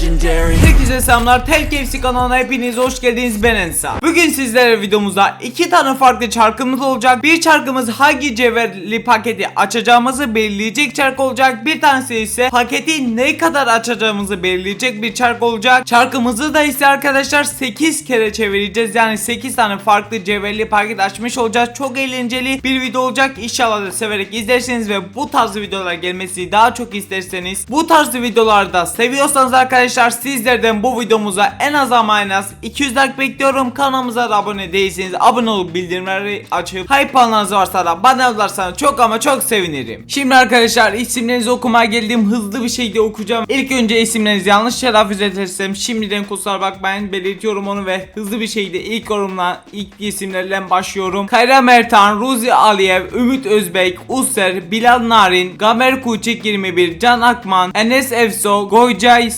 legendary. Herkese selamlar. Tel kanalına hepiniz hoş geldiniz. Ben Ensa. Bugün sizlere videomuzda iki tane farklı çarkımız olacak. Bir çarkımız hangi cevherli paketi açacağımızı belirleyecek çark olacak. Bir tanesi ise paketi ne kadar açacağımızı belirleyecek bir çark olacak. Çarkımızı da ise arkadaşlar 8 kere çevireceğiz. Yani 8 tane farklı cevherli paket açmış olacağız. Çok eğlenceli bir video olacak. İnşallah da severek izlerseniz ve bu tarz videolar gelmesi daha çok isterseniz bu tarz videolarda seviyorsanız arkadaşlar sizlerden bu videomuza en az ama en az 200 like bekliyorum. Kanalımıza da abone değilseniz abone olup bildirimleri açıp hype puanlarınız varsa da bana yazarsanız çok ama çok sevinirim. Şimdi arkadaşlar isimlerinizi okumaya geldim. Hızlı bir şekilde okuyacağım. İlk önce isimlerinizi yanlış telaffuz edersem şimdiden kusura bakmayın belirtiyorum onu ve hızlı bir şekilde ilk yorumla ilk isimlerle başlıyorum. Kayra Mertan, Ruzi Aliyev, Ümit Özbek, User, Bilal Narin, Gamer Kuçik 21, Can Akman, Enes Evso, Goycay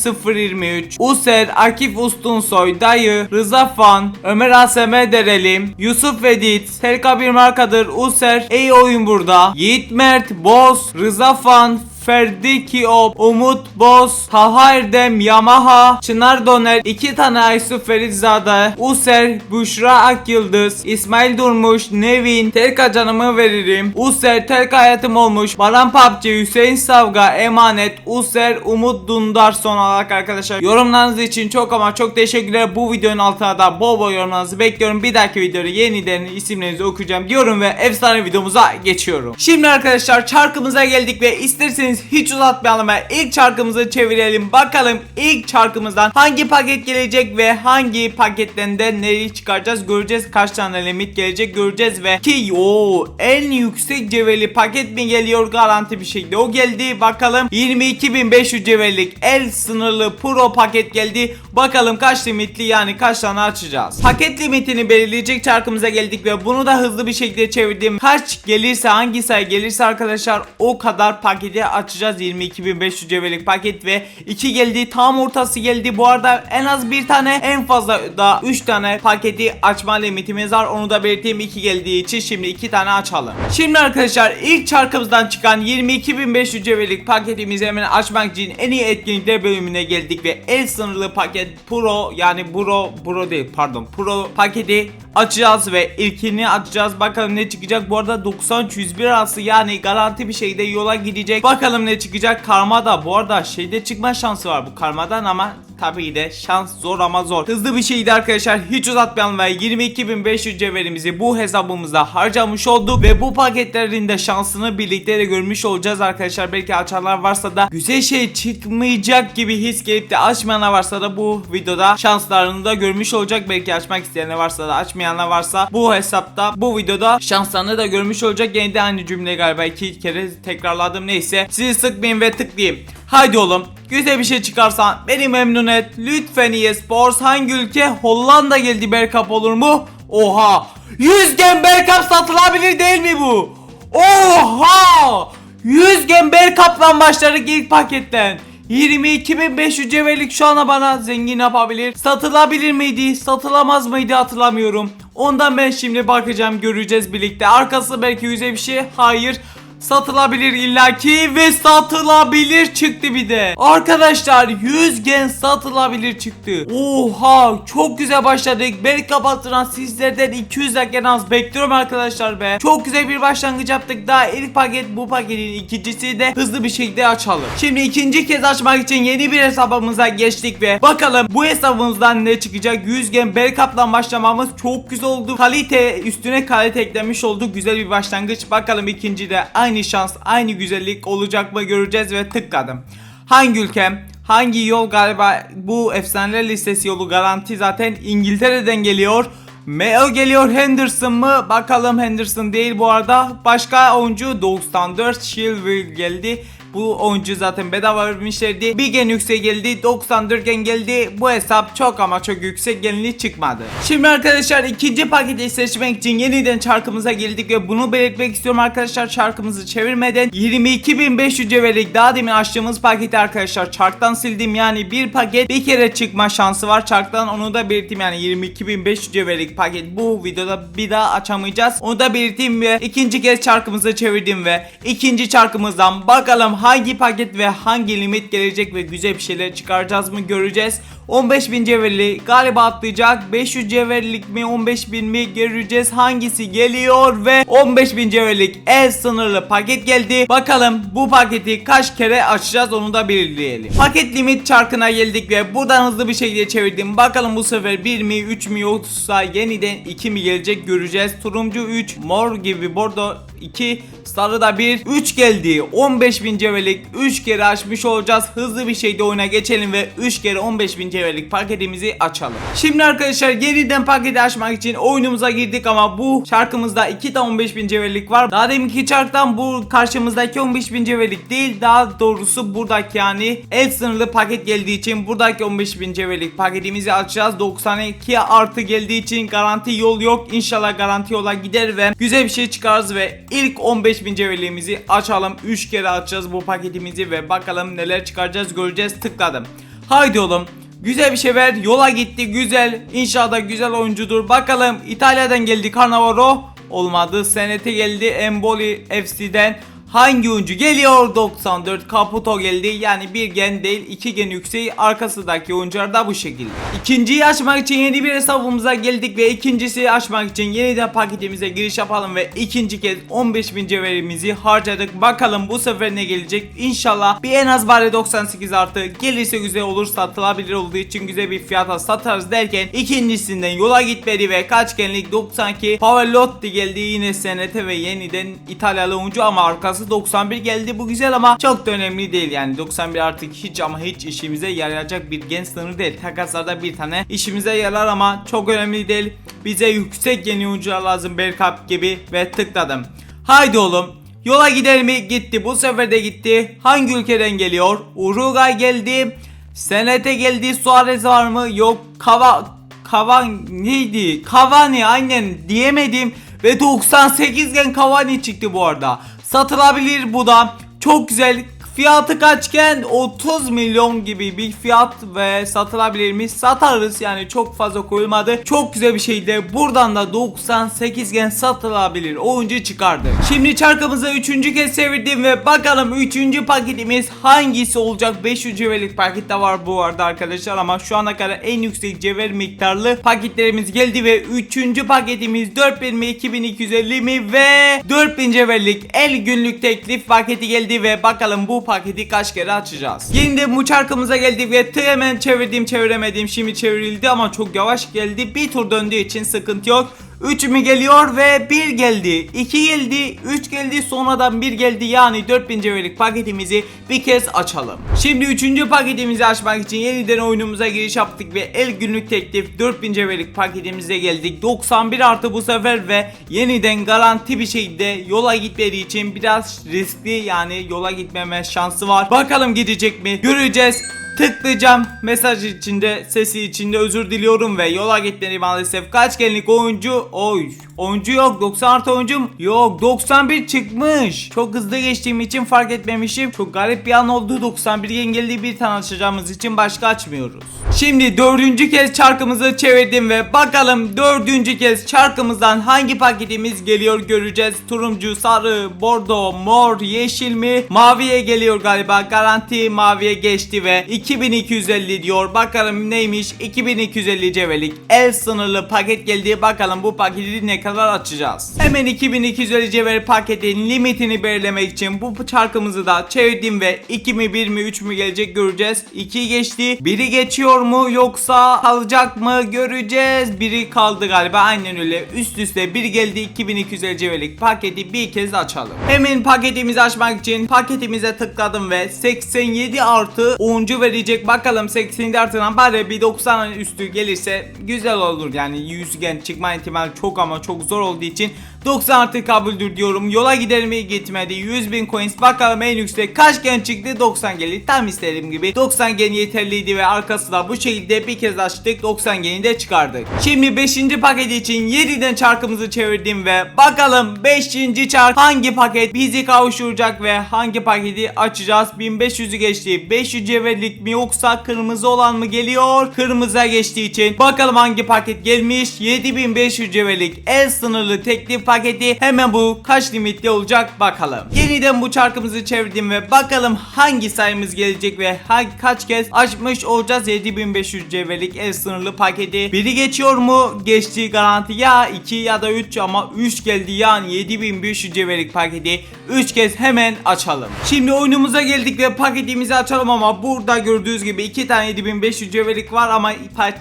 023, User, Akif Ustunsoy, Dayı, Rıza Fan, Ömer Aseme Derelim, Yusuf Vedit, Serka bir markadır, User, Ey oyun burada, Yiğit Mert, Boz, Rıza Fan, Ferdi Kiop, Umut Boz, Taha Erdem, Yamaha, Çınar Doner, iki tane Aysu Feritzade, User, Büşra Akyıldız, İsmail Durmuş, Nevin, Terka canımı veririm, User, Terka hayatım olmuş, Baran PUBG, Hüseyin Savga, Emanet, User, Umut Dundar son olarak arkadaşlar. Yorumlarınız için çok ama çok teşekkürler. Bu videonun altına da bol bol yorumlarınızı bekliyorum. Bir dahaki videoda yeniden isimlerinizi okuyacağım diyorum ve efsane videomuza geçiyorum. Şimdi arkadaşlar çarkımıza geldik ve isterseniz hiç uzatmayalım ve ilk çarkımızı çevirelim. Bakalım ilk çarkımızdan hangi paket gelecek ve hangi paketten de neyi çıkaracağız göreceğiz. Kaç tane limit gelecek göreceğiz ve ki o en yüksek cevherli paket mi geliyor garanti bir şekilde. O geldi bakalım 22.500 cevherlik el sınırlı pro paket geldi. Bakalım kaç limitli yani kaç tane açacağız. Paket limitini belirleyecek çarkımıza geldik ve bunu da hızlı bir şekilde çevirdim. Kaç gelirse hangi sayı gelirse arkadaşlar o kadar paketi açacağız. 22.500 cevherlik paket ve 2 geldi tam ortası geldi. Bu arada en az bir tane en fazla da 3 tane paketi açma limitimiz var. Onu da belirteyim 2 geldiği için şimdi 2 tane açalım. Şimdi arkadaşlar ilk çarkımızdan çıkan 22.500 cevherlik paketimizi hemen açmak için en iyi etkinlikler bölümüne geldik ve el sınırlı paket pro yani bro bro değil pardon pro paketi açacağız ve ilkini açacağız. Bakalım ne çıkacak. Bu arada 93 101 arası yani garanti bir şekilde yola gidecek. Bakalım ne çıkacak. Karma da bu arada şeyde çıkma şansı var bu karmadan ama tabii de şans zor ama zor. Hızlı bir şeydi arkadaşlar hiç uzatmayalım ve 22.500 cevherimizi bu hesabımızda harcamış olduk. Ve bu paketlerin de şansını birlikte de görmüş olacağız arkadaşlar. Belki açanlar varsa da güzel şey çıkmayacak gibi his gelip de açmayanlar varsa da bu videoda şanslarını da görmüş olacak. Belki açmak isteyenler varsa da açmayanlar varsa bu hesapta bu videoda şanslarını da görmüş olacak. Yine de aynı cümle galiba iki kere tekrarladım. Neyse sizi sıkmayayım ve tıklayayım Haydi oğlum güzel bir şey çıkarsan beni memnun et lütfen EA Sports hangi ülke Hollanda geldi Berkap olur mu? Oha 100 gen Berkap satılabilir değil mi bu? Oha 100 gen Berkap'la başladık ilk paketten 22.500 cevherlik şu ana bana zengin yapabilir. Satılabilir miydi? Satılamaz mıydı hatırlamıyorum. Ondan ben şimdi bakacağım göreceğiz birlikte. Arkası belki yüze bir şey. Hayır. Satılabilir illaki ve satılabilir çıktı bir de. Arkadaşlar 100 gen satılabilir çıktı. Oha çok güzel başladık. Belki kapattıran sizlerden 200 like en az bekliyorum arkadaşlar be. Çok güzel bir başlangıç yaptık. Daha ilk paket bu paketin ikincisi de hızlı bir şekilde açalım. Şimdi ikinci kez açmak için yeni bir hesabımıza geçtik ve bakalım bu hesabımızdan ne çıkacak. 100 gen Belkap'tan başlamamız çok güzel oldu. Kalite üstüne kalite eklemiş olduk. Güzel bir başlangıç. Bakalım ikinci de aynı şans, aynı güzellik olacak mı göreceğiz ve tıkladım. Hangi ülkem? Hangi yol galiba bu efsaneler listesi yolu garanti zaten İngiltere'den geliyor. Mayo geliyor Henderson mı? Bakalım Henderson değil bu arada. Başka oyuncu 94 Shilwell geldi. Bu oyuncu zaten bedava vermişlerdi. Bir gen yüksek geldi. 94 gen geldi. Bu hesap çok ama çok yüksek genli çıkmadı. Şimdi arkadaşlar ikinci paketi seçmek için yeniden çarkımıza geldik ve bunu belirtmek istiyorum arkadaşlar. Çarkımızı çevirmeden 22.500 cevherlik daha demin açtığımız paketi arkadaşlar çarktan sildim. Yani bir paket bir kere çıkma şansı var çarktan. Onu da belirteyim yani 22.500 cevherlik paket bu videoda bir daha açamayacağız. Onu da belirteyim ve ikinci kez çarkımızı çevirdim ve ikinci çarkımızdan bakalım hangi paket ve hangi limit gelecek ve güzel bir şeyler çıkaracağız mı göreceğiz. 15.000 cevherli galiba atlayacak. 500 cevherlik mi 15.000 mi göreceğiz. Hangisi geliyor ve 15.000 cevherlik el sınırlı paket geldi. Bakalım bu paketi kaç kere açacağız onu da belirleyelim. Paket limit çarkına geldik ve buradan hızlı bir şekilde çevirdim. Bakalım bu sefer 1 mi 3 mi yoksa yeniden 2 mi gelecek göreceğiz. Turuncu 3, mor gibi bordo 2, sarı da 1, 3 geldi. 15.000 cevherlik 3 kere açmış olacağız. Hızlı bir şekilde oyuna geçelim ve 3 kere 15.000 cevherlik paketimizi açalım. Şimdi arkadaşlar yeniden paketi açmak için oyunumuza girdik ama bu şarkımızda 2 tane 15.000 cevherlik var. Daha deminki çarktan bu karşımızdaki 15.000 cevherlik değil. Daha doğrusu buradaki yani el sınırlı paket geldiği için buradaki 15.000 cevherlik paketimizi açacağız. 92 artı geldiği için garanti yol yok. İnşallah garanti yola gider ve güzel bir şey çıkarız ve ilk 15.000 cevherliğimizi açalım. 3 kere açacağız bu paketimizi ve bakalım neler çıkaracağız göreceğiz. Tıkladım. Haydi oğlum. Güzel bir şey ver. Yola gitti. Güzel. İnşallah güzel oyuncudur. Bakalım İtalya'dan geldi Cannavaro. Olmadı. Senete geldi. Emboli FC'den. Hangi oyuncu geliyor? 94 Caputo geldi. Yani bir gen değil iki gen yükseği arkasındaki oyuncular da bu şekilde. İkinciyi açmak için yeni bir hesabımıza geldik ve ikincisi açmak için yeniden paketimize giriş yapalım ve ikinci kez 15.000 cevherimizi harcadık. Bakalım bu sefer ne gelecek? İnşallah bir en az bari 98 artı gelirse güzel olur satılabilir olduğu için güzel bir fiyata satarız derken ikincisinden yola gitmedi ve kaç genlik 92 Pavarotti geldi yine SNT ve yeniden İtalyalı oyuncu ama arkası 91 geldi bu güzel ama çok da önemli değil yani 91 artık hiç ama hiç işimize yarayacak bir gen sınırı değil takaslarda bir tane işimize yarar ama çok önemli değil bize yüksek yeni oyuncular lazım Bergkamp gibi ve tıkladım haydi oğlum Yola gider mi? Gitti. Bu sefer de gitti. Hangi ülkeden geliyor? Uruguay geldi. Senete geldi. Suarez var mı? Yok. Kava Kavan neydi? Cavani aynen diyemedim ve 98 gen Cavani çıktı bu arada. Satılabilir bu da. Çok güzel. Fiyatı kaçken 30 milyon gibi bir fiyat ve satılabilir mi? Satarız yani çok fazla koyulmadı. Çok güzel bir şeydi. Buradan da 98 gen satılabilir oyuncu çıkardı. Şimdi çarkımızı 3. kez çevirdim ve bakalım 3. paketimiz hangisi olacak? 500 cevherlik paket de var bu arada arkadaşlar ama şu ana kadar en yüksek cevher miktarlı paketlerimiz geldi ve 3. paketimiz 4000 mi 2250 mi ve 4000 cevherlik el günlük teklif paketi geldi ve bakalım bu paketi kaç kere açacağız. Yeniden bu çarkımıza geldik ve hemen çevirdim çeviremedim şimdi çevrildi ama çok yavaş geldi. Bir tur döndüğü için sıkıntı yok. 3 mü geliyor ve 1 geldi. 2 geldi, 3 geldi, sonradan 1 geldi. Yani 4000 cevherlik paketimizi bir kez açalım. Şimdi 3. paketimizi açmak için yeniden oyunumuza giriş yaptık ve el günlük teklif 4000 cevherlik paketimize geldik. 91 artı bu sefer ve yeniden garanti bir şekilde yola gitmediği için biraz riskli yani yola gitmeme şansı var. Bakalım gidecek mi? Göreceğiz. Tıklayacağım. Mesaj içinde, sesi içinde özür diliyorum ve yola gitmedi maalesef. Kaç gelinlik oyuncu? Oy. Oyuncu yok. 90 artı oyuncum yok. 91 çıkmış. Çok hızlı geçtiğim için fark etmemişim. Çok garip bir an oldu. 91 engelli bir tane açacağımız için başka açmıyoruz. Şimdi dördüncü kez çarkımızı çevirdim ve bakalım dördüncü kez çarkımızdan hangi paketimiz geliyor göreceğiz. Turuncu, sarı, bordo, mor, yeşil mi? Maviye geliyor galiba. Garanti maviye geçti ve 2250 diyor. Bakalım neymiş? 2250 cevherlik el sınırlı paket geldi. Bakalım bu paketi ne kadar açacağız. Hemen 2250 cevher paketin limitini belirlemek için bu çarkımızı da çevirdim ve 2 mi 1 mi 3 mü gelecek göreceğiz. 2 geçti. Biri geçiyor mu yoksa kalacak mı göreceğiz. Biri kaldı galiba aynen öyle. Üst üste bir geldi 2250 cevherlik paketi bir kez açalım. Hemen paketimizi açmak için paketimize tıkladım ve 87 artı oyuncu verecek. Bakalım 87 artıdan bari bir 90 üstü gelirse güzel olur. Yani 100 gen çıkma ihtimali çok ama çok zor olduğu için 90 artı kabuldür diyorum. Yola gider mi gitmedi. 100 bin coins. Bakalım en yüksek kaç gen çıktı? 90 geldi. Tam istediğim gibi. 90 gen yeterliydi ve arkası da bu şekilde bir kez açtık. 90 geni de çıkardık. Şimdi 5. paket için yeniden çarkımızı çevirdim ve bakalım 5. çark hangi paket bizi kavuşturacak ve hangi paketi açacağız? 1500'ü geçti. 500 cevherlik mi yoksa kırmızı olan mı geliyor? Kırmızıya geçtiği için bakalım hangi paket gelmiş? 7500 cevherlik el sınırlı teklif paketi. Hemen bu kaç limitli olacak bakalım. Yeniden bu çarkımızı çevirdim ve bakalım hangi sayımız gelecek ve hangi, kaç kez açmış olacağız 7500 cevherlik el sınırlı paketi. Biri geçiyor mu? Geçtiği garanti ya 2 ya da 3 ama 3 geldi yani 7500 cevherlik paketi 3 kez hemen açalım. Şimdi oyunumuza geldik ve paketimizi açalım ama burada gördüğünüz gibi 2 tane 7500 cevherlik var ama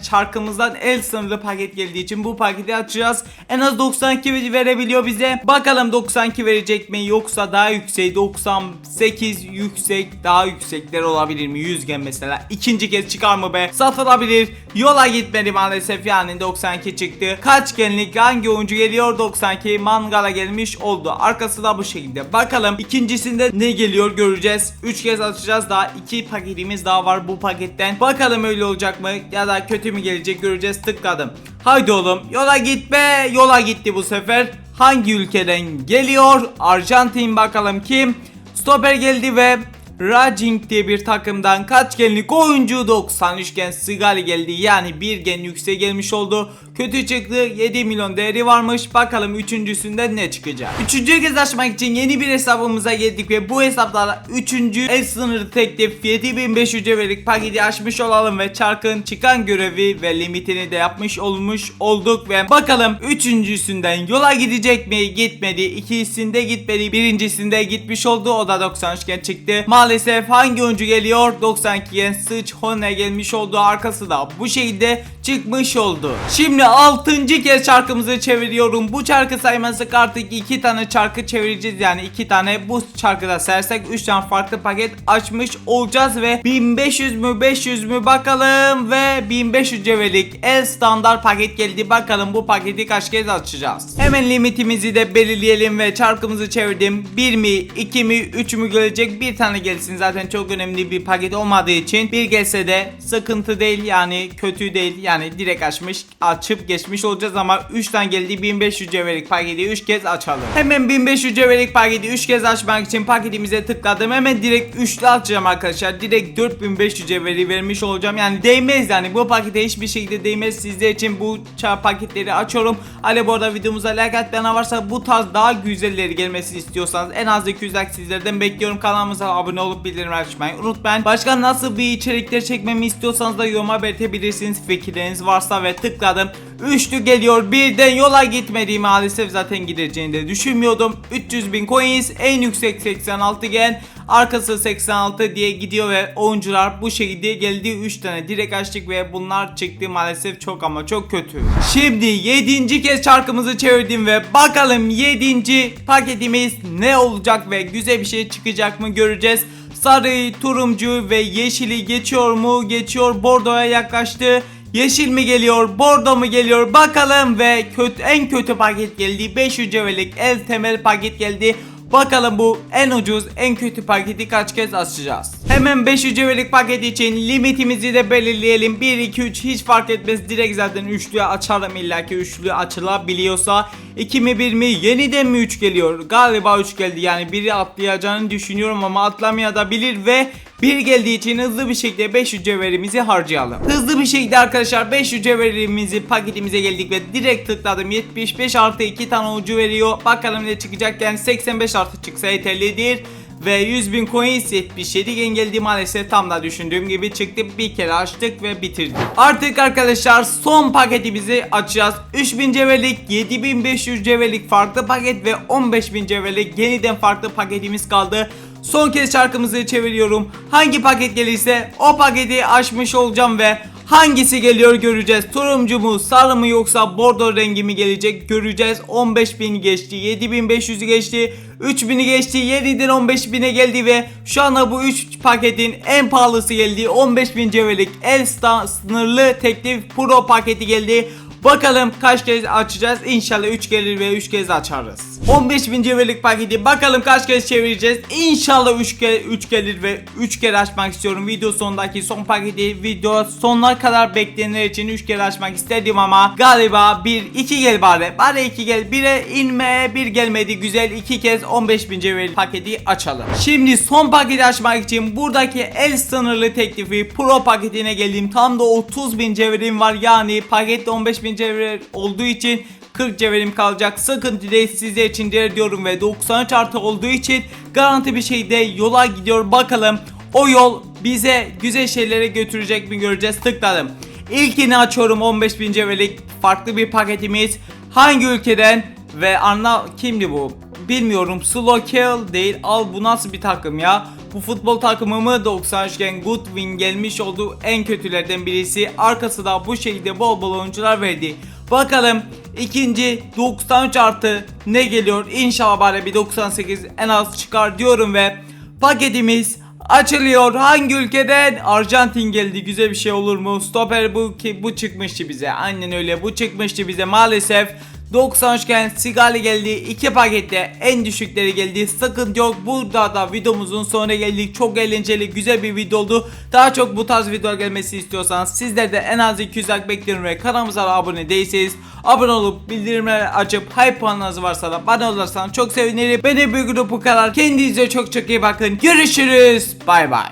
çarkımızdan el sınırlı paket geldiği için bu paketi açacağız. En az 92 verebiliyor bize. Bakalım 92 verecek mi yoksa daha yüksek 98 yüksek daha yüksekler olabilir mi? 100 gen mesela. İkinci kez çıkar mı be? Satılabilir. Yola gitmedi maalesef yani 92 çıktı. Kaç genlik hangi oyuncu geliyor? 92 mangala gelmiş oldu. Arkası da bu şekilde. Bakalım ikincisinde ne geliyor göreceğiz. 3 kez açacağız daha. 2 paketimiz daha var bu paketten. Bakalım öyle olacak mı ya da kötü mü gelecek göreceğiz. Tıkladım. Haydi oğlum yola gitme yola gitti bu sefer hangi ülkeden geliyor? Arjantin bakalım kim? Stoper geldi ve Racing diye bir takımdan kaç genlik oyuncu 93 gen Sigali geldi. Yani bir gen yüksek gelmiş oldu. Kötü çıktı 7 milyon değeri varmış. Bakalım üçüncüsünden ne çıkacak. Üçüncü kez açmak için yeni bir hesabımıza geldik ve bu hesaplara üçüncü el sınırı teklif 7500 cevherlik paketi açmış olalım ve çarkın çıkan görevi ve limitini de yapmış olmuş olduk ve bakalım üçüncüsünden yola gidecek mi? Gitmedi. İkisinde gitmedi. Birincisinde gitmiş oldu. O da 93 gen çıktı. Maalesef hangi oyuncu geliyor? 92 gen sıç Hone gelmiş oldu. Arkası da bu şekilde çıkmış oldu. Şimdi 6. kez çarkımızı çeviriyorum. Bu çarkı saymazsak artık 2 tane çarkı çevireceğiz. Yani 2 tane bu çarkıda sersek 3 tane farklı paket açmış olacağız ve 1500 mü 500 mü bakalım ve 1500 cevherlik el standart paket geldi. Bakalım bu paketi kaç kez açacağız? Hemen limitimizi de belirleyelim ve çarkımızı çevirdim. 1 mi 2 mi 3 mü gelecek? Bir tane gelsin. Zaten çok önemli bir paket olmadığı için bir gelse de sıkıntı değil yani kötü değil. Yani direkt açmış açıp geçmiş olacağız ama 3 tane geldi 1500 cevherlik paketi 3 kez açalım. Hemen 1500 cevherlik paketi 3 kez açmak için paketimize tıkladım. Hemen direkt üçlü açacağım arkadaşlar. Direkt 4500 cevheri vermiş olacağım. Yani değmez yani. Bu pakete hiçbir şekilde değmez. Sizler için bu paketleri açıyorum. Ali bu arada videomuza like atmayan varsa bu tarz daha güzelleri gelmesini istiyorsanız en az 200 like sizlerden bekliyorum. Kanalımıza abone olup bildirim açmayı unutmayın. Başka nasıl bir içerikler çekmemi istiyorsanız da yoruma belirtebilirsiniz. Fikirleriniz varsa ve tıkladım Üçlü geliyor. Birden yola gitmedi maalesef zaten gideceğini de düşünmüyordum. 300 bin coins en yüksek 86 gen arkası 86 diye gidiyor ve oyuncular bu şekilde geldi 3 tane direkt açtık ve bunlar çıktı maalesef çok ama çok kötü Şimdi 7. kez çarkımızı çevirdim ve bakalım 7. paketimiz ne olacak ve güzel bir şey çıkacak mı göreceğiz Sarı, turuncu ve yeşili geçiyor mu? Geçiyor. Bordo'ya yaklaştı. Yeşil mi geliyor? Bordo mu geliyor? Bakalım ve kötü en kötü paket geldi. 500 cevherlik el temel paket geldi. Bakalım bu en ucuz en kötü paketi kaç kez açacağız. Hemen 500 cevherlik paket için limitimizi de belirleyelim. 1 2 3 hiç fark etmez. Direkt zaten üçlüye açarım illaki üçlü açılabiliyorsa. 2 mi 1 mi yeniden mi 3 geliyor? Galiba 3 geldi. Yani biri atlayacağını düşünüyorum ama atlamayabilir ve bir geldiği için hızlı bir şekilde 500 cevherimizi harcayalım. Hızlı bir şekilde arkadaşlar 500 cevherimizi paketimize geldik ve direkt tıkladım. 75 artı 2 tane ucu veriyor. Bakalım ne çıkacak yani 85 artı çıksa yeterlidir. Ve 100 bin coins 77 gen geldi maalesef tam da düşündüğüm gibi çıktı. Bir kere açtık ve bitirdik. Artık arkadaşlar son paketimizi açacağız. 3000 cevherlik, 7500 cevherlik farklı paket ve 15000 cevherlik yeniden farklı paketimiz kaldı. Son kez şarkımızı çeviriyorum. Hangi paket gelirse o paketi açmış olacağım ve hangisi geliyor göreceğiz. Turuncu mu, sarı mı yoksa bordo rengi mi gelecek göreceğiz. 15.000 geçti, 7.500'ü geçti, 3000'i geçti, 7'den 15.000'e geldi ve şu anda bu 3 paketin en pahalısı geldi. 15.000 cevherlik el sta- sınırlı teklif pro paketi geldi. Bakalım kaç kez açacağız. İnşallah 3 gelir ve 3 kez açarız. 15.000 cevherlik paketi bakalım kaç kez çevireceğiz. İnşallah 3 kez 3 gelir ve 3 kere açmak istiyorum. Video sonundaki son paketi video sonuna kadar bekleyenler için 3 kere açmak istedim ama galiba 1 2 gel bari. Bari 2 gel. 1'e inme 1 gelmedi. Güzel 2 kez 15.000 cevherlik paketi açalım. Şimdi son paketi açmak için buradaki el sınırlı teklifi pro paketine geldim. Tam da 30.000 cevherim var. Yani pakette 15.000 cevher olduğu için 40 cevherim kalacak. Sıkıntı değil sizler için diğer diyorum ve 93 artı olduğu için garanti bir şekilde yola gidiyor. Bakalım o yol bize güzel şeylere götürecek mi göreceğiz. Tıkladım. İlkini açıyorum 15.000 cevherlik farklı bir paketimiz. Hangi ülkeden ve anla kimdi bu? Bilmiyorum. Slokel değil. Al bu nasıl bir takım ya? Bu futbol takımı mı 93 iken Goodwin gelmiş olduğu en kötülerden birisi. Arkası da bu şekilde bol bol oyuncular verdi. Bakalım ikinci 93 artı ne geliyor? İnşallah bari bir 98 en az çıkar diyorum ve paketimiz açılıyor. Hangi ülkeden? Arjantin geldi. Güzel bir şey olur mu? Stoper bu ki bu çıkmıştı bize. Aynen öyle. Bu çıkmıştı bize maalesef. 93 iken Sigali geldi. iki pakette en düşükleri geldi. Sıkıntı yok. Burada da videomuzun sonuna geldik. Çok eğlenceli, güzel bir video oldu. Daha çok bu tarz videolar gelmesi istiyorsanız sizler de en az 200 like bekliyorum ve kanalımıza abone değilseniz abone olup bildirimleri açıp hype puanlarınız varsa da bana olursanız çok sevinirim. Beni bir grup bu kadar. Kendinize çok çok iyi bakın. Görüşürüz. Bay bay.